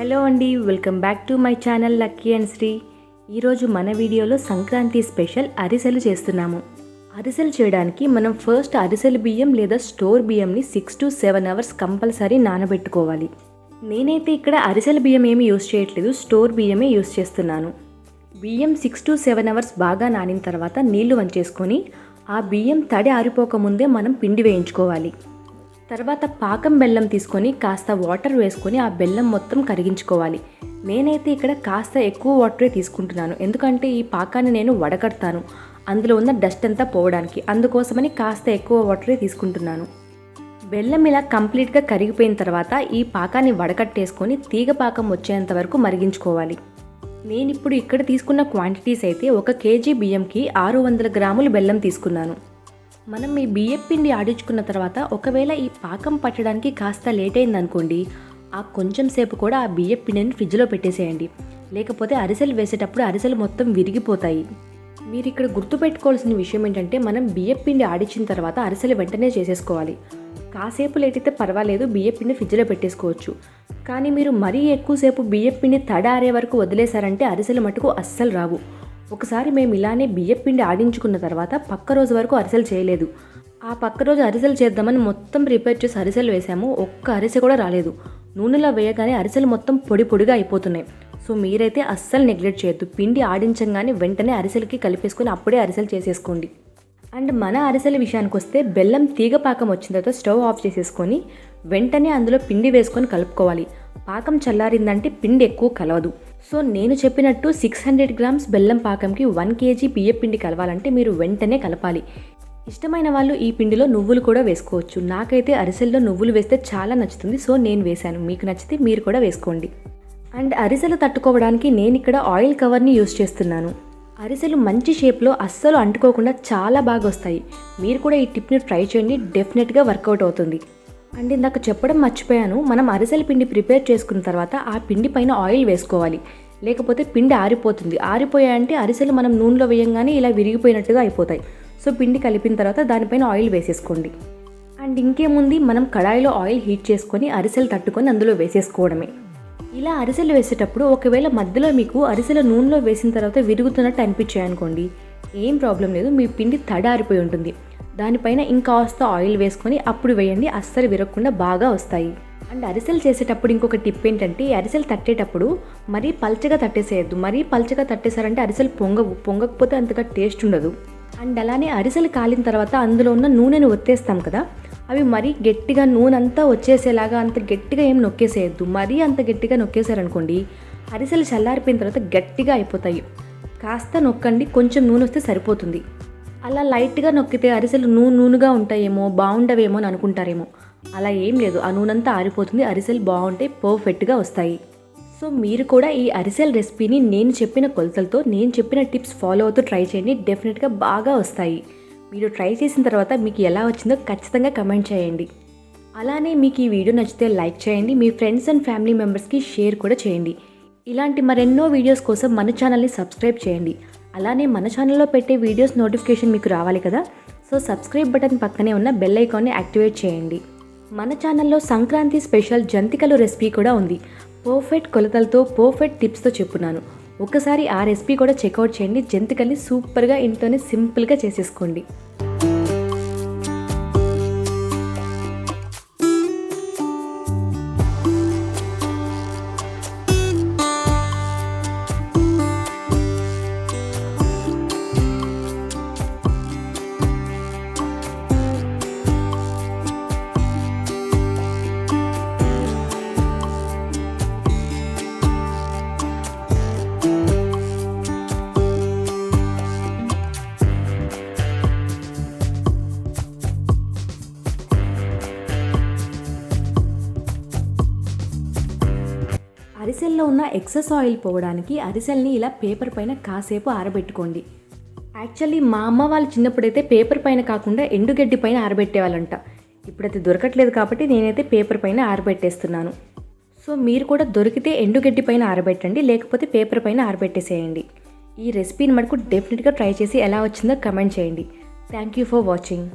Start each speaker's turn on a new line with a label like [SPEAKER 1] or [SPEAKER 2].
[SPEAKER 1] Hello అండి welcome back to my channel Lucky and Sri. ఈరోజు మన వీడియోలో సంక్రాంతి స్పెషల్ అరిసెలు చేస్తున్నాము. అరిసెలు చేయడానికి మనం ఫస్ట్ అరిసెలు బియ్యం లేదా store బియ్యంని six to seven hours compulsory నానబెట్టుకోవాలి. నేనైతే ఇక్కడ అరిసెల బియ్యం ఏమి యూస్ చేయట్లేదు స్టోర్ బియ్యమే యూస్ చేస్తున్నాను. బియ్యం సిక్స్ టు సెవెన్ అవర్స్ బాగా నానిన తర్వాత నీళ్ళు వంచేసుకొని ఆ బియ్యం తడి ఆరిపోకముందే మనం పిండి వేయించుకోవాలి. తర్వాత పాకం బెల్లం తీసుకొని కాస్త వాటర్ వేసుకొని ఆ బెల్లం మొత్తం కరిగించుకోవాలి. నేనైతే ఇక్కడ కాస్త ఎక్కువ వాటరే తీసుకుంటున్నాను. ఎందుకంటే ఈ పాకాన్ని నేను వడకడతాను. అందులో ఉన్న డస్ట్ అంతా పోవడానికి. అందుకోసమని కాస్త ఎక్కువ వాటరే తీసుకుంటున్నాను. బెల్లం ఇలా కంప్లీట్గా కరిగిపోయిన తర్వాత ఈ పాకాన్ని వడకట్టేసుకొని తీగ పాకం వచ్చేంత వరకు మరిగించుకోవాలి. నేను ఇప్పుడు ఇక్కడ తీసుకున్న క్వాంటిటీస్ అయితే ఒక కేజీ బియ్యంకి ఆరు వందల గ్రాములు బెల్లం తీసుకున్నాను. మనం ఈ బియ్యం పిండి ఆడించుకున్న తర్వాత ఒకవేళ ఈ పాకం పట్టడానికి కాస్త లేట్ అయిందనుకోండి ఆ కొంచెం సేపు కూడా ఆ బియ్యం పిండిని ఫ్రిడ్జ్లో పెట్టేసేయండి. లేకపోతే అరిసెలు వేసేటప్పుడు అరిసెలు మొత్తం విరిగిపోతాయి. మీరు ఇక్కడ గుర్తుపెట్టుకోవాల్సిన విషయం ఏంటంటే మనం బియ్యం పిండి ఆడించిన తర్వాత అరిసెలు వెంటనే చేసేసుకోవాలి. కాసేపు లేట్ అయితే పర్వాలేదు బియ్యం పిండి ఫ్రిడ్జ్లో పెట్టేసుకోవచ్చు. కానీ మీరు మరీ ఎక్కువసేపు బియ్యం పిండి తడారే వరకు వదిలేశారంటే అరిసెలు మటుకు అస్సలు రావు. ఒకసారి మేము ఇలానే బియ్యం పిండి ఆడించుకున్న తర్వాత పక్క రోజు వరకు అరిసెలు చేయలేదు. ఆ పక్క రోజు అరిసెలు చేద్దామని మొత్తం ప్రిపేర్ చేసి అరిసెలు వేసాము. ఒక్క అరిసె కూడా రాలేదు. నూనెలో వేయగానే అరిసెలు మొత్తం పొడి పొడిగా అయిపోతున్నాయి. సో మీరైతే అస్సలు నెగ్లెక్ట్ చేయొద్దు. పిండి ఆడించగానే వెంటనే అరిసెలకి కలిపేసుకొని అప్పుడే అరిసెలు చేసేసుకోండి. అండ్ మన అరిసెల విషయానికి వస్తే బెల్లం తీగ పాకం వచ్చిన తర్వాత స్టవ్ ఆఫ్ చేసేసుకొని వెంటనే అందులో పిండి వేసుకొని కలుపుకోవాలి. పాకం చల్లారిందంటే పిండి ఎక్కువ కలవదు. సో నేను చెప్పినట్టు సిక్స్ హండ్రెడ్ గ్రామ్స్ బెల్లం పాకంకి వన్ కేజీ బియ్య పిండి కలవాలంటే మీరు వెంటనే కలపాలి. ఇష్టమైన వాళ్ళు ఈ పిండిలో నువ్వులు కూడా వేసుకోవచ్చు. నాకైతే అరిసెల్లో నువ్వులు వేస్తే చాలా నచ్చుతుంది. సో నేను వేశాను. మీకు నచ్చితే మీరు కూడా వేసుకోండి. అండ్ అరిసెలు తట్టుకోవడానికి నేను ఇక్కడ ఆయిల్ కవర్ని యూస్ చేస్తున్నాను. అరిసెలు మంచి షేప్లో అస్సలు అంటుకోకుండా చాలా బాగా వస్తాయి. మీరు కూడా ఈ టిప్ని ట్రై చేయండి. డెఫినెట్గా వర్కౌట్ అవుతుంది. అండ్ ఇందాక చెప్పడం మర్చిపోయాను. మనం అరిసెల పిండి ప్రిపేర్ చేసుకున్న తర్వాత ఆ పిండి పైన ఆయిల్ వేసుకోవాలి. లేకపోతే పిండి ఆరిపోతుంది. ఆరిపోయాయంటే అరిసెలు మనం నూనెలో వేయంగానే ఇలా విరిగిపోయినట్టుగా అయిపోతాయి. సో పిండి కలిపిన తర్వాత దానిపైన ఆయిల్ వేసేసుకోండి. అండ్ ఇంకేముంది? మనం కడాయిలో ఆయిల్ హీట్ చేసుకొని అరిసెలు తట్టుకొని అందులో వేసేసుకోవడమే. ఇలా అరిసెలు వేసేటప్పుడు ఒకవేళ మధ్యలో మీకు అరిసెల నూనెలో వేసిన తర్వాత విరుగుతున్నట్టు అనిపించాయి అనుకోండి ఏం ప్రాబ్లం లేదు. మీ పిండి తడారిపోయి ఉంటుంది. దానిపైన ఇంకాస్త ఆయిల్ వేసుకొని అప్పుడు వేయండి అస్సలు విరగకుండా బాగా వస్తాయి. అండ్ అరిసెలు చేసేటప్పుడు ఇంకొక టిప్ ఏంటంటే ఈ అరిసెలు తట్టేటప్పుడు మరీ పల్చగా తట్టేసేయద్దు. మరీ పల్చగా తట్టేశారంటే అరిసెలు పొంగవు పొంగకపోతే అంతగా టేస్ట్ ఉండదు. అండ్ అలానే అరిసెలు కాలిన తర్వాత అందులో ఉన్న నూనెను ఒత్తేస్తాం కదా అవి మరీ గట్టిగా నూనె అంతా వచ్చేసేలాగా అంత గట్టిగా ఏం నొక్కేసేయద్దు. మరీ అంత గట్టిగా నొక్కేశారనుకోండి అరిసెలు చల్లారిపోయిన తర్వాత గట్టిగా అయిపోతాయి. కాస్త నొక్కండి కొంచెం నూనె వస్తే సరిపోతుంది. అలా లైట్గా నొక్కితే అరిసెలు నూనె నూనెగా ఉంటాయేమో బాగుండవేమో అని అనుకుంటారేమో. అలా ఏం లేదు. ఆ నూనెంతా ఆరిపోతుంది. అరిసెలు బాగుంటాయి పర్ఫెక్ట్గా వస్తాయి. సో మీరు కూడా ఈ అరిసెల రెసిపీని నేను చెప్పిన కొలతలతో నేను చెప్పిన టిప్స్ ఫాలో అవుతూ ట్రై చేయండి. డెఫినెట్గా బాగా వస్తాయి. మీరు ట్రై చేసిన తర్వాత మీకు ఎలా వచ్చిందో ఖచ్చితంగా కమెంట్ చేయండి. అలానే మీకు ఈ వీడియో నచ్చితే లైక్ చేయండి. మీ ఫ్రెండ్స్ అండ్ ఫ్యామిలీ మెంబర్స్కి షేర్ కూడా చేయండి. ఇలాంటి మరెన్నో వీడియోస్ కోసం మన ఛానల్ని సబ్స్క్రైబ్ చేయండి. అలానే మన ఛానల్లో పెట్టే వీడియోస్ నోటిఫికేషన్ మీకు రావాలి కదా? సో సబ్స్క్రైబ్ బటన్ పక్కనే ఉన్న బెల్ ఐకాన్ని యాక్టివేట్ చేయండి. మన ఛానల్లో సంక్రాంతి స్పెషల్ జంతికలు రెసిపీ కూడా ఉంది. పర్ఫెక్ట్ కొలతలతో పర్ఫెక్ట్ టిప్స్తో చెప్పున్నాను. ఒకసారి ఆ రెసిపీ కూడా చెక్అవుట్ చేయండి. జంతికల్ని సూపర్గా ఇంట్లోనే సింపుల్గా చేసేసుకోండి. అరిసెల్లో ఉన్న ఎక్సెస్ ఆయిల్ పోవడానికి అరిసెల్ని ఇలా పేపర్ పైన కాసేపు ఆరబెట్టుకోండి. యాక్చువల్లీ మా అమ్మ వాళ్ళు చిన్నప్పుడైతే పేపర్ పైన కాకుండా ఎండుగడ్డి పైన ఆరబెట్టేవాళ్ళంట. ఇప్పుడైతే దొరకట్లేదు కాబట్టి నేనైతే పేపర్ పైన ఆరబెట్టేస్తున్నాను. సో మీరు కూడా దొరికితే ఎండుగడ్డి పైన ఆరబెట్టండి లేకపోతే పేపర్ పైన ఆరబెట్టేసేయండి. ఈ రెసిపీని మటుకు డెఫినెట్గా ట్రై చేసి ఎలా వచ్చిందో కమెంట్ చేయండి. Thank you for watching.